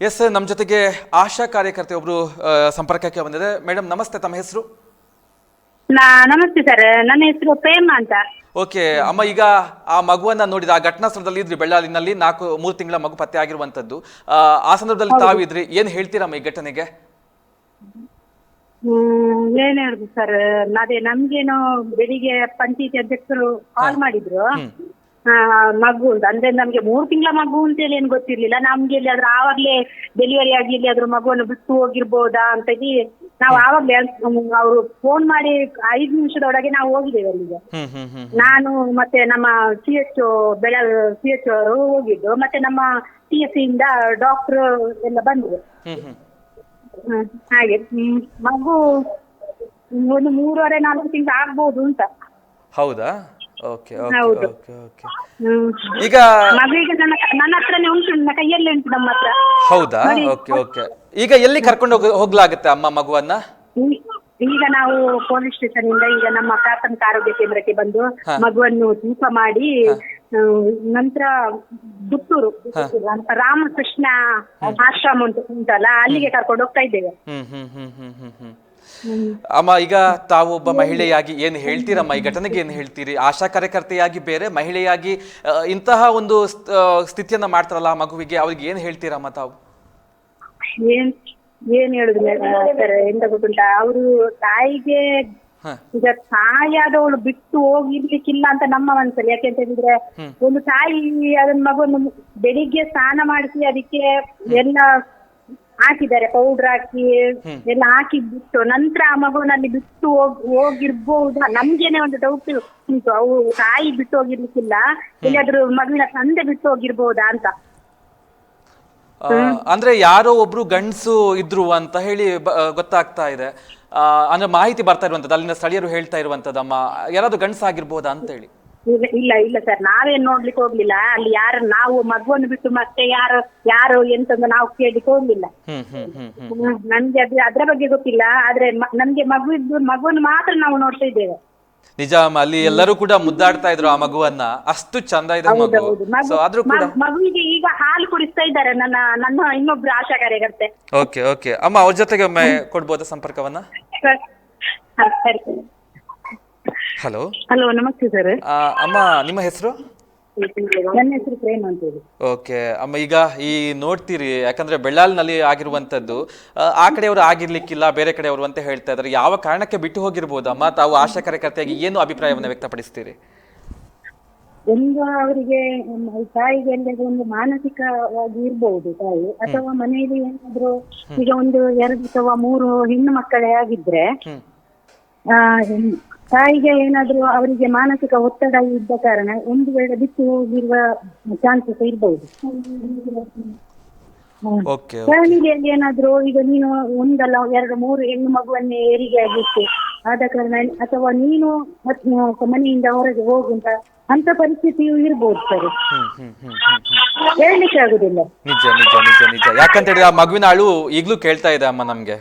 S ನಮ್ಮ ಜೊತೆಗೆ ಆಶಾ ಕಾರ್ಯಕರ್ತೆ ಒಬ್ರು ಸಂಪರ್ಕಕ್ಕೆ ಬಂದಿದೆ ಮೇಡಮ್ ನಮಸ್ತೆ ತಮ್ಮ ಹೆಸರು? ನಮಸ್ತೆ ಸರ್. ನನ್ನ ಹೆಸರು ಪ್ರೇಮ ಅಂತ. ಓಕೆ ಅಮ್ಮ ಈಗ ಆ ಮಗುವನ್ನ ನೋಡಿದ ಆ ಘಟನಾ ಸ್ಥಳದಲ್ಲಿ ಇದ್ರಿ ಬೆಳ್ಳಾಲಿನಲ್ಲಿ ನಾಲ್ಕು ಮೂರು ತಿಂಗಳ ಮಗು ಪತ್ತೆ ಆಗಿರುವಂತದ್ದು. ಆ, ಸಂದರ್ಭದಲ್ಲಿ ತಾವಿದ್ರಿ ಏನ್ ಹೇಳ್ತೀರಮ್ಮ ಈ ಘಟನೆಗೆ? ಹ್ಮ್ ಏನ್ ಹೇಳುದು ಸರ್. ಅದೇ ನಮ್ಗೇನು ಬೆಳಿಗ್ಗೆ ಪಂಚಾಯತಿ ಅಧ್ಯಕ್ಷರು ಕಾಲ್ ಮಾಡಿದ್ರು. ಮಗು ಅಂತ ಅಂದ್ರೆ ನಮ್ಗೆ ಮೂರು ತಿಂಗಳ ಮಗು ಅಂತೇಳಿ ಏನ್ ಗೊತ್ತಿರ್ಲಿಲ್ಲ. ನಮ್ಗೆ ಇಲ್ಲಿ ಅದ್ರ ಆವಾಗ್ಲೇ ಡೆಲಿವರಿ ಆಗಿ ಇಲ್ಲಿ ಅದ್ರ ಮಗುವನ್ನು ಬಿಟ್ಟು ಹೋಗಿರ್ಬೋದಾ ಅಂತ ಹೇಳಿ ನಾವು ಆವಾಗ್ಲೇ ಅವರು ಫೋನ್ ಮಾಡಿ ಐದು ನಿಮಿಷದೊಳಗೆ ನಾವು ಹೋಗಿದ್ದೇವೆ ಅಲ್ಲಿಗೆ. ನಾನು ಮತ್ತೆ ನಮ್ಮ ಸಿ ಎಚ್ ಬೆಳ ಸಿ ಎಚ್ ಅವರು ಹೋಗಿದ್ದು. ಮತ್ತೆ ನಮ್ಮ ಟಿ ಎಸ್ ಇಂದ ಡಾಕ್ಟರ್ ಎಲ್ಲ ಬಂದ್ರು ಹಾಗೆ. ಮಗು ಒಂದು ಮೂರುವರೆ ನಾಲ್ಕು ತಿಂಗಳು ಆಗ್ಬೋದು ಅಂತ. ಹೌದಾ? ಓಕೆ ಓಕೆ ಹೌದು. ಓಕೆ ಓಕೆ ಹ್ಮ್. ಈಗ ಮಗುವಿಗೆ ನನ್ನ ನನ್ನ ಹತ್ರನೇ ಉಂಟು ನನ್ನ ಕೈಯಲ್ಲೇ ಉಂಟು ನಮ್ಮ ಹತ್ರ. ಹೌದಾ? ಓಕೆ ಓಕೆ ಈಗ ಎಲ್ಲಿ ಕರ್ಕೊಂಡು ಹೋಗ ಹೋಗ್ಲಾಗುತ್ತೆ ಅಮ್ಮ ಮಗುವನ್ನ? ಈ- ಈಗ ನಾವು ಪೊಲೀಸ್ ಸ್ಟೇಷನ್ ಇಂದ ಈಗ ನಮ್ಮ ಪ್ರಾಥಮಿಕ ಆರೋಗ್ಯ ಕೇಂದ್ರಕ್ಕೆ ಬಂದು ಮಗುವನ್ನು ತೂಕ ಮಾಡಿ ಹ್ಮ್, ನಂತರ ಅಂತ ರಾಮಕೃಷ್ಣ ಆಶ್ರಮ ಉಂಟು ಉಂಟಲ್ಲ ಅಲ್ಲಿಗೆ ಕರ್ಕೊಂಡು ಹೋಗ್ತಾ ಇದ್ದೇವೆ. ಹ್ಮ್ ಹ್ಮ್ ಹ್ಮ್ ಹ್ಮ್ ಹ್ಮ್ ಹ್ಮ್. ಅಮ್ಮ ಈಗ ತಾವು ಒಬ್ಬ ಮಹಿಳೆಯಾಗಿ ಏನು ಹೇಳ್ತೀರಮ್ಮ ಈ ಘಟನೆಗೆ ಏನು ಹೇಳ್ತೀರಿ? ಆಶಾ ಕಾರ್ಯಕರ್ತೆಯಾಗಿ ಬೇರೆ ಮಹಿಳೆಯಾಗಿ ಇಂತಹ ಒಂದು ಸ್ಥಿತಿಯನ್ನ ಮಾಡ್ತಾರಲ್ಲ ಮಗುವಿಗೆ ಅವ್ರಿಗೆ ಏನು ಹೇಳ್ತೀರಮ್ಮ ತಾವು? ಏನ್ ಏನ್ ಹೇಳುದು ಎಂತ ಗೊತ್ತುಂಟಾ? ಅವರು ತಾಯಿಗೆ ಈಗ ಈಗ ತಾಯಿಯಾದವಳು ಬಿಟ್ಟು ಹೋಗಿರ್ಲಿಕ್ಕಿಲ್ಲ ಅಂತ ನಮ್ಮ ಮನಸ್ಸಲ್ಲಿ ಯಾಕೆಂತ ಹೇಳಿದ್ರೆ ಒಂದು ತಾಯಿ ಅದನ್ನ ಮಗುವನ್ನು ಬೆಳಿಗ್ಗೆ ಸ್ನಾನ ಮಾಡಿಸಿ ಅದಕ್ಕೆ ಎಲ್ಲ ಹಾಕಿದ್ದಾರೆ ಪೌಡರ್ ಹಾಕಿ ಎಲ್ಲ ಹಾಕಿ ಬಿಟ್ಟು ನಂತರ ಆ ಮಗುನಲ್ಲಿ ಬಿಟ್ಟು ಹೋಗ್ ಹೋಗಿರ್ಬಹುದಾ ನಮ್ಗೇನೆ ಒಂದು ಡೌಟ್ ಉಂಟು ಅವು ತಾಯಿ ಬಿಟ್ಟು ಹೋಗಿರ್ಲಿಕ್ಕಿಲ್ಲ ಎಲ್ಲಾದ್ರೂ ಮಗುವಿನ ತಂದೆ ಬಿಟ್ಟು ಹೋಗಿರ್ಬಹುದಾ ಅಂತ. ಆ, ಅಂದ್ರೆ ಯಾರೋ ಒಬ್ರು ಗಂಡಸು ಇದ್ರು ಅಂತ ಹೇಳಿ ಬ- ಗೊತ್ತಾಗ್ತಾ ಇದೆ. ಆ, ಅಂದ್ರೆ ಮಾಹಿತಿ ಬರ್ತಾ ಇರುವಂತದ್ದು ಅಲ್ಲಿನ ಸ್ಥಳೀಯರು ಹೇಳ್ತಾ ಇರುವಂತದ್ದಮ್ಮ ಯಾರಾದ್ರೂ ಗಂಡಸ ಆಗಿರ್ಬೋದಾ ಅಂತ ಹೇಳಿ ಇಲ್ಲ ಇಲ್ಲ ಇಲ್ಲ ಸರ್ ನಾವೇನ್ ನೋಡ್ಲಿಕ್ಕೆ ಹೋಗ್ಲಿಲ್ಲ. ಅಲ್ಲಿ ಯಾರು ನಾವು ಮಗುವನ್ನು ಬಿಟ್ಟು ಮತ್ತೆ ಯಾರು ಯಾರು ಎಂತಂದು ನಾವು ಕೇಳ್ಲಿಕ್ಕೆ ಹೋಗ್ಲಿಲ್ಲ. ಹ್ಮ್ ಹ್ಮ್ ಹ್ಮ್ ಹ್ಮ್. ಹ್ಮ್, ನನ್ಗೆ ಅದು ಅದ್ರ ಬಗ್ಗೆ ಗೊತ್ತಿಲ್ಲ. ಆದ್ರೆ ಮ- ನಮ್ಗೆ ಮಗು ಇದ್ದು ಮಗುವನ್ನು ಮಾತ್ರ ನಾವು ನೋಡ್ತಾ ಇದ್ದೇವೆ. ನಿಜ ಅಮ್ಮ ಅಲ್ಲಿ ಎಲ್ಲರೂ ಕೂಡ ಮುದ್ದಾಡ್ತಾ ಇದ್ರು ಆ ಮಗುವನ್ನ. ಅಷ್ಟು ಚಂದ ಇದೆ ಮಗು. ಹೌದು ಮಗು ಸೊ ಆದ್ರೂ ಕೂಡ ಮ- ಮಗುವಿಗೆ ಈಗ ಹಾಲು ಕುಡಿಸ್ತಾ ಇದ್ದಾರೆ ನನ್ನ ನನ್ನ ಇನ್ನೊಬ್ರು ಆಶಾ ಕಾರ್ಯಕರ್ತೆ. ಓಕೆ ಓಕೆ ಅಮ್ಮ ಅವ್ರ ಜೊತೆಗೆ ಒಮ್ಮೆ ಕೊಡ್ಬೋದಾ ಸಂಪರ್ಕವನ್ನ? ಹ, ಸರಿ. ಹಲೋ ಹಲೋ ನಮಸ್ತೆ ಸರ್ ಅಮ್ಮ ನಿಮ್ಮ ಹೆಸರು? ನನ್ನ ಹೆಸರು ಪ್ರೇಮ ಅಂತ ಹೇಳಿ. ಓಕೆ ಅಮ್ಮ ಈಗ ಈ ನೋಡ್ತೀರಿ ಯಾಕಂದ್ರೆ ಬೆಳ್ಳಾಲ್ನಲ್ಲಿ ಆಗಿರುವಂತದ್ದು ಆ, ಆ ಕಡೆಯವರು ಆಗಿರ್ಲಿಕ್ಕಿಲ್ಲ ಬೇರೆ ಕಡೆಯವರು ಅಂತ ಹೇಳ್ತಾ ಇದ್ದಾರೆ. ಯಾವ ಕಾರಣಕ್ಕೆ ಬಿಟ್ಟು ಹೋಗಿರ್ಬೋದು ಅಮ್ಮ? ತಾವು ಆಶಾ ಕಾರ್ಯಕರ್ತೆಯಾಗಿ ಏನು ಅಭಿಪ್ರಾಯವನ್ನು ವ್ಯಕ್ತಪಡಿಸ್ತೀರಿ? ಒಂದು ಅವರಿಗೆ ಮ್, ತಾಯಿಗೆ ಎಲ್ಲರಿಗೂ ಒಂದು ಮಾನಸಿಕವಾಗಿ ಇರ್ಬಹುದು ತಾಯಿ. ಅಥವಾ ಮನೆಯಲ್ಲಿ ಏನಾದ್ರು ಈಗ ಒಂದು ಎರಡು ಅಥವಾ ಮೂರು ಹೆಣ್ಣು ಮಕ್ಕಳೇ ಆಗಿದ್ರೆ ಹ್ಮ್. ಆ, ಹೆಣ್- ತಾಯಿಗೆ ಏನಾದ್ರೂ ಅವರಿಗೆ ಮಾನಸಿಕ ಒತ್ತಡ ಇದ್ದ ಕಾರಣ ಒಂದು ವೇಳೆ ಬಿಟ್ಟು ಹೋಗಿರುವ ಚಾನ್ಸಸ್ ಇರಬಹುದು ಓಕೆ ಫ್ಯಾಮಿಲಿಯಲ್ಲಿ ಏನಾದ್ರು ಈಗ ನೀನು ಒಂದಲ್ಲ ಎರಡು ಮೂರು ಹೆಣ್ಣು ಮಗುವನ್ನೇ ಹೆರಿಗೆ ಆಗಿತ್ತು. ಆದ ಕಾರಣ ಅಥವಾ ನೀನು ಮತ್- ಮನೆಯಿಂದ ಹೊರಗೆ ಹೋಗುಂತ ಅಂತ ಪರಿಸ್ಥಿತಿಯು ಇರ್ಬೋದು ಸರ್. ಹ್ಮ್ ಹ್ಮ್ ಹ್ಮ್ ಹ್ಮ್ ಹ್ಮ್. ಹೇಳಲಿಕ್ಕೆ ಆಗುದಿಲ್ಲ. ನಿಜ ನಿಜ ನಿಜ ನಿಜ. ಯಾಕಂತ ಹೇಳಿದ್ರೆ ಆ ಮಗುವಿನ ಅಳು ಈಗ್ಲೂ ಕೇಳ್ತಾ ಇದೆ ಅಮ್ಮ ನಮ್ಗೆ.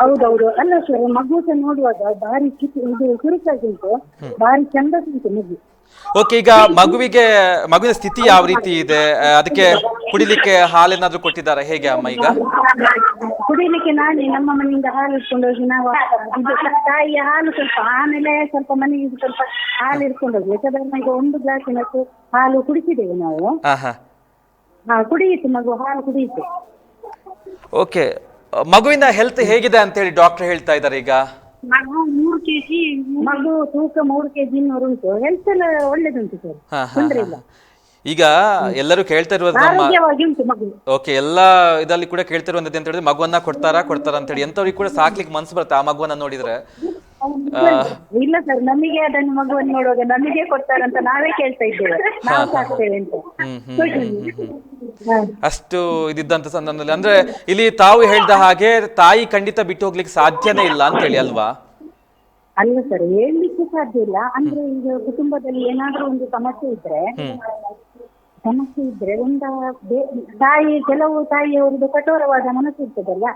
ಹೌದೌದು. ಅಲ್ಲ ಸರ್ ಮಗು ಸಹ ನೋಡುವಾಗ ಭಾರಿ ಕಿತ್ತು ಇದು ಚುರುಕಾಗಿ ಉಂಟು ಭಾರಿ ಚಂದ ಉಂಟು ಮಗು. ಓಕೆ ಈಗ ಮಗುವಿಗೆ ಮಗುವಿನ ಸ್ಥಿತಿ ಯಾವ ರೀತಿ ಇದೆ? ಅದಕ್ಕೆ ಕುಡಿಲಿಕ್ಕೆ ಹಾಲೇನಾದ್ರೂ ಕೊಟ್ಟಿದ್ದಾರೆ? ಹೇಗೆ ಅಮ್ಮ ಈಗ? ಕುಡಿಲಿಕ್ಕೆ ನಾನೇ ನಮ್ಮ ಮನೆಯಿಂದ ಹಾಲು ಇಟ್ಕೊಂಡು ಹೋಗಿ ನಾವು ಇದು ತಾಯಿಯ ಹಾಲು ಸ್ವಲ್ಪ ಆಮೇಲೆ ಸ್ವಲ್ಪ ಮನೆಗೆ ಸ್ವಲ್ಪ ಹಾಲು ಇಟ್ಕೊಂಡು ಹೋಗಿ. ಯಾಕಂದ್ರೆ ಈಗ ಒಂದು ಗ್ಲಾಸಿನಷ್ಟು ಹಾಲು ಕುಡಿಸಿದ್ದೇವೆ ನಾವು. ಹಾ ಹಾ ಹಾ ಕುಡಿಯಿತು ಮಗು ಹಾಲು ಕುಡಿಯಿತು. ಓಕೆ. ಮಗುವಿನ ಹೆಲ್ತ್ ಹೇಗಿದೆ ಅಂತ ಹೇಳಿ ಡಾಕ್ಟರ್ ಹೇಳ್ತಾ ಇದ್ದಾರೆ ಈಗ? ಮಗು ಮೂರು ಕೆಜಿ ಮಗು ತೂಕ ಮೂರು ಕೆಜಿ ಉಂಟು. ಹೆಲ್ತ್ ಎಲ್ಲ ಒಳ್ಳೇದುಂಟು ಸರ್ ಹಾ ಹಾ ತೊಂದ್ರೆ ಇಲ್ಲ. ಈಗ ಎಲ್ಲರೂ ಕೇಳ್ತಾ ಇರೋದು ನಮ್ಮ ಆರೋಗ್ಯವಾಗಿ ಉಂಟು ಮಗು. ಓಕೆ ಎಲ್ಲ ಇದರಲ್ಲಿ ಕೂಡ ಕೇಳ್ತಿರುವಂತದ್ದು ಅಂತ ಹೇಳಿದ್ರೆ ಮಗುವನ್ನ ಕೊಡ್ತಾರಾ ಕೊಡ್ತಾರ ಅಂತ ಹೇಳಿ ಎಂತವ್ರಿಗೆ ಕೂಡ ಸಾಕ್ಲಿಕ್ಕೆ ಮನ್ಸು ಬರುತ್ತೆ ಆ ಮಗುವನ್ನ ನೋಡಿದ್ರೆ. ಇಲ್ಲ ಸರ್ ನಮಗೆ ಅದನ್ನು ಮಗುವನ್ನು ನೋಡುವಾಗ ನಮಗೆ ಕೊಡ್ತಾರಂತ ನಾವೇ ಕೇಳ್ತಾ ಇದ್ದೇವೆ. ನಾವು ಸಾಕ್ತೇವೆ ಅಂತ. ಅಷ್ಟು ಇದ್ದಂತ ಸಂದರ್ಭದಲ್ಲಿ. ಅಂದ್ರೆ ಇಲ್ಲಿ ತಾವು ಹೇಳ್ದ ಹಾಗೆ ತಾಯಿ ಖಂಡಿತ ಬಿಟ್ಟು ಹೋಗ್ಲಿಕ್ಕೆ ಸಾಧ್ಯನೇ ಇಲ್ಲ ಅಂತ ಹೇಳಿ ಅಲ್ವಾ? ಅಲ್ಲ ಸರ್ ಹೇಳ್ಲಿಕ್ಕೆ ಸಾಧ್ಯ ಇಲ್ಲ. ಅಂದ್ರೆ ಈಗ ಕುಟುಂಬದಲ್ಲಿ ಏನಾದ್ರೂ ಒಂದು ಸಮಸ್ಯೆ ಇದ್ರೆ ಸಮಸ್ಯೆ ಇದ್ರೆ ಒಂದ ತಾಯಿ ಕೆಲವು ತಾಯಿಯವರದ್ದು ಕಠೋರವಾದ ಮನಸ್ಸು ಇರ್ತದಲ್ಲ.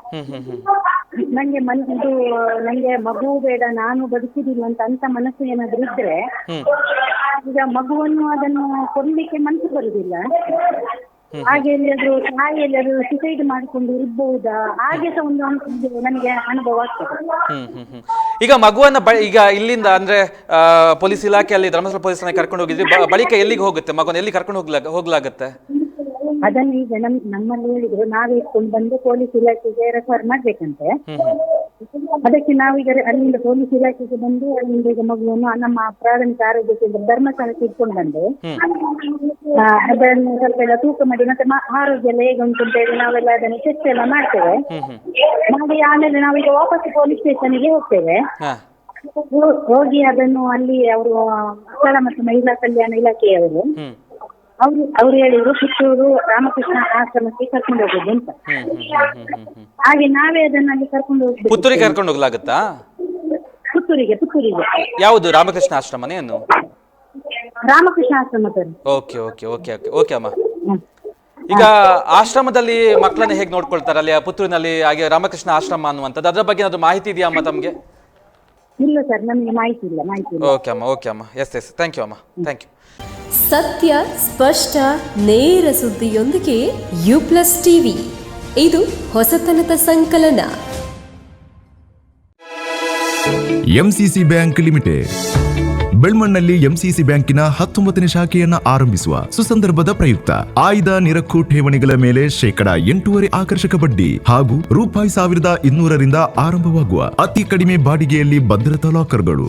ನಂಗೆ ಮನ್ ಇದು ನಂಗೆ ಮಗು ಬೇಡ ನಾನು ಬದುಕುದಿಲ್ಲ ಅಂತ ಅಂತ ಮನಸ್ಸು ಏನಾದ್ರು ಇದ್ರೆ ಈಗ ಮಗುವನ್ನು ಅದನ್ನು ಕೊಡ್ಲಿಕ್ಕೆ ಮನಸ್ಸು ಬರುದಿಲ್ಲ. ಹಾಗೆ ಎಲ್ಲಿಯಾದ್ರೂ ತಾಯಿ ಎಲ್ಲಾದ್ರೂ ಸುಸೈಡ್ ಮಾಡಿಕೊಂಡು ಇರ್ಬಹುದಾ ಹಾಗೆ ಸಹ ಒಂದು ಅನ್ಸಿದ್ದು ನನಗೆ ಅನುಭವ ಆಗ್ತದೆ. ಹ್ಮ್ ಹ್ಮ್ ಹ್ಮ್. ಈಗ ಮಗುವನ್ನ ಬ ಈಗ ಇಲ್ಲಿಂದ ಅಂದ್ರೆ ಆ, ಪೊಲೀಸ್ ಇಲಾಖೆಯಲ್ಲಿ ಧರ್ಮಸ್ಥಳ ಪೊಲೀಸ್ ಕರ್ಕೊಂಡು ಹೋಗಿದ್ರಿ ಬ- ಬಳಿಕ ಎಲ್ಲಿಗೆ ಹೋಗುತ್ತೆ? ಮಗುನ ಎಲ್ಲಿ ಕರ್ಕೊಂಡು ಹೋಗ್ಲಾ ಹೋಗ್ಲಾಗತ್ತೆ? ಅದನ್ನು ಈಗ ನಮ್ ನಮ್ಮಲ್ಲಿ ಹೇಳಿದ್ರು ನಾವೇ ಇಟ್ಕೊಂಡು ಬಂದು ಪೊಲೀಸ್ ಇಲಾಖೆಗೆ ರೆಫರ್ ಮಾಡ್ಬೇಕಂತೆ. ಅದಕ್ಕೆ ನಾವೀಗ ಅಲ್ಲಿಂದ ಪೊಲೀಸ್ ಇಲಾಖೆಗೆ ಬಂದು ಅಲ್ಲಿಂದ ಈಗ ಮಗುವನ್ನು ನಮ್ಮ ಪ್ರಾಥಮಿಕ ಆರೋಗ್ಯ ಕೇಂದ್ರ ಧರ್ಮಸ್ಥಳಕ್ಕೆ ಇಟ್ಕೊಂಡು ಬಂದು. ಅದನ್ನು ಸ್ವಲ್ಪ ಎಲ್ಲ ತೂಕ ಮಾಡಿ ಮತ್ತೆ ಆರೋಗ್ಯ ಎಲ್ಲ ಹೇಗೆ ಉಂಟು ಅಂತ ಹೇಳಿ ನಾವೆಲ್ಲ ಅದನ್ನು ಚೆಕ್ ಎಲ್ಲ ಮಾಡ್ತೇವೆ. ಮಾಡಿ ಆಮೇಲೆ ನಾವೀಗ ವಾಪಸ್ ಪೊಲೀಸ್ ಸ್ಟೇಷನ್ಗೆ ಹೋಗ್ತೇವೆ. ಹೋಗಿ ಅದನ್ನು ಅಲ್ಲಿ ಅವರು ಮಕ್ಕಳ ಮತ್ತು ಮಹಿಳಾ ಕಲ್ಯಾಣ ಇಲಾಖೆಯವರು ಅವರು ಅವ್ರು ಹೇಳಿದ್ರು ಪುತ್ತೂರು ರಾಮಕೃಷ್ಣ ಆಶ್ರಮಕ್ಕೆ ಕರ್ಕೊಂಡು ಹೋಗುದು ಅಂತ. ಹ್ಮ್ ಹ್ಮ್ ಹ್ಮ್ ಹ್ಮ್ ಹ್ಮ್ ಹಾಗೆ ನಾವೇ ಅದನ್ನ ಅಲ್ಲಿ ಕರ್ಕೊಂಡು ಹೋಗ್ಬೇಕು. ಪುತ್ತೂರಿಗೆ ಕರ್ಕೊಂಡು ಹೋಗ್ಲಾಗತ್ತಾ? ಪುತ್ತೂರಿಗೆ ಪುತ್ತೂರಿಗೆ. ಯಾವುದು? ರಾಮಕೃಷ್ಣ ಆಶ್ರಮನೇನು ರಾಮಕೃಷ್ಣ ಆಶ್ರಮದಲ್ಲಿ okay okay okay okay okay ಅಮ್ಮ. ಈಗ ಆಶ್ರಮದಲ್ಲಿ ಮಕ್ಕಳನ್ನ ಹೇಗೆ ನೋಡ್ಕೊಳ್ತಾರೆ ಅಲ್ಲಿ ಆ ಪುತ್ತೂರಿನಲ್ಲಿ ಹಾಗೆ ರಾಮಕೃಷ್ಣ ಆಶ್ರಮ ಅನ್ನುವಂಥದ್ದು? ಅದರ ಬಗ್ಗೆ ಏನಾದ್ರು ಮಾಹಿತಿ ಇದೆಯಾ ಅಮ್ಮ ತಮಗೆ? ಇಲ್ಲ ಸರ್ ನಮಗೆ ಮಾಹಿತಿ ಇಲ್ಲ ಮಾಹಿತಿ ಇಲ್ಲ. ಓಕೆ ಅಮ್ಮ ಓಕೆ ಅಮ್ಮ. ಎಸ್ ಎಸ್ ಥ್ಯಾಂಕ್ ಯು ಅಮ್ಮ. ಥ್ಯಾಂಕ್ ಯು ಸತ್ಯ, ಸ್ಪಷ್ಟ, ನೇರ ಸುದ್ದಿಯೊಂದಿಗೆ ಯು ಪ್ಲಸ್ ಟಿವಿ. ಇದು ಹೊಸತನದ ಸಂಕಲನ. MCC bank limited. ಬೆಳ್ಮಣ್ಣಲ್ಲಿ ಎಂಸಿಸಿ ಬ್ಯಾಂಕಿನ ಹತ್ತೊಂಬತ್ತನೇ ಶಾಖೆಯನ್ನು ಆರಂಭಿಸುವ ಸುಸಂದರ್ಭದ ಪ್ರಯುಕ್ತ. ಆಯ್ದ ನಿರಕ್ಕು ಠೇವಣಿಗಳ ಮೇಲೆ ಶೇಕಡ ಎಂಟೂವರೆ ಆಕರ್ಷಕ ಬಡ್ಡಿ ಹಾಗೂ ರೂಪಾಯಿ ಸಾವಿರದ ಇನ್ನೂರರಿಂದ ಆರಂಭವಾಗುವ ಅತಿ ಕಡಿಮೆ ಬಾಡಿಗೆಯಲ್ಲಿ ಭದ್ರತಾ ಲಾಕರ್ಗಳು.